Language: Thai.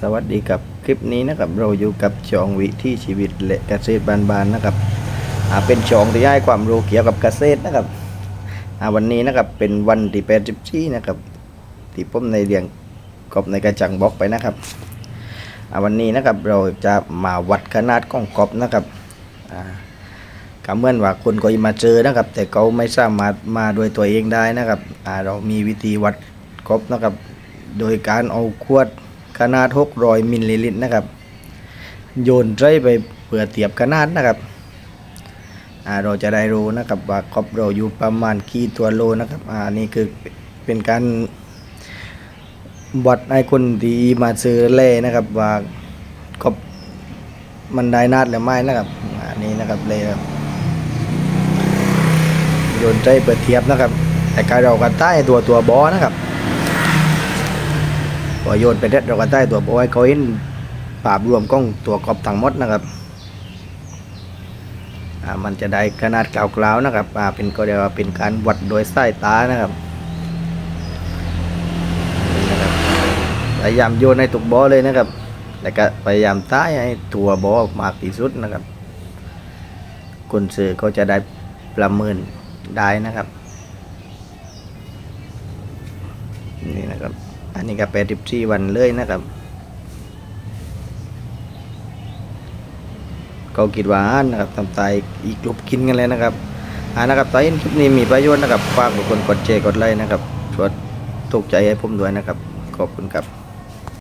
สวัสดีกับคลิปนี้นะครับเราอยู่กับช่องวิที่ชีวิตและเกษตรบานๆนะครับเป็นช่องที่ให้ความรู้เกี่ยวกับเกษตรนะครับวันนี้นะครับเป็นวันที่แปดสิบสี่นะครับที่ผมในเรียงกบในกระจังบล็อกไปนะครับวันนี้นะครับเราจะมาวัดขนาดของกบนะครับก็เหมือนว่าคนก็มาเจอนะครับ แต่เขาไม่สามารถมาโดวยตัวเองได้นะครับเรามีวิธีวัดกบนะครับ โดยการเอาขวด ขนาด600มิลลิลิตรนะครับ โยนใส่ไปเพื่อเทียบขนาดนะครับเราจะได้รู้นะครับว่ากบเราอยู่ประมาณกี่ตัวโลนะครับอ่านี่คือเป็นการวัดให้คนที่มาซื้อเล่นะครับว่ากบมันได้นาดหรือไม่นะครับอันนี้นะครับเล่ครับโยนใจเปิดเทียบนะครับแต่การเราก็ใต้ตัวตัวบอนะครับ พอโยนไปเด็ดเราก็ได้ตัวบอยเขาเห็นภาพรวมของตัวกรอบทั้งหมดนะครับอ่ามันจะได้ขนาดกล่าวๆนะครับอ่าเป็นก็เรียกว่าเป็นการวัดโดยสายตานะครับนี่นะครับพยายามโยนให้ถูกบอเลยนะครับแล้วก็พยายามท้ายให้ตัวบอมากที่สุดนะครับคนซื้อก็จะได้ประเมินได้นะครับ นี่นะครับ อันนี้ก็แปดสิบสี่วันเลยนะครับ ก็กิดว่านนะครับทำตายอีกลุบกินกันเลยนะครับอ่านะครับตอนนี้คลิปนี้มีประโยชน์นะครับฝากทุกคนกดแชร์กดไลค์นะครับช่วยถูกใจให้ผมด้วยนะครับ ขอบคุณครับ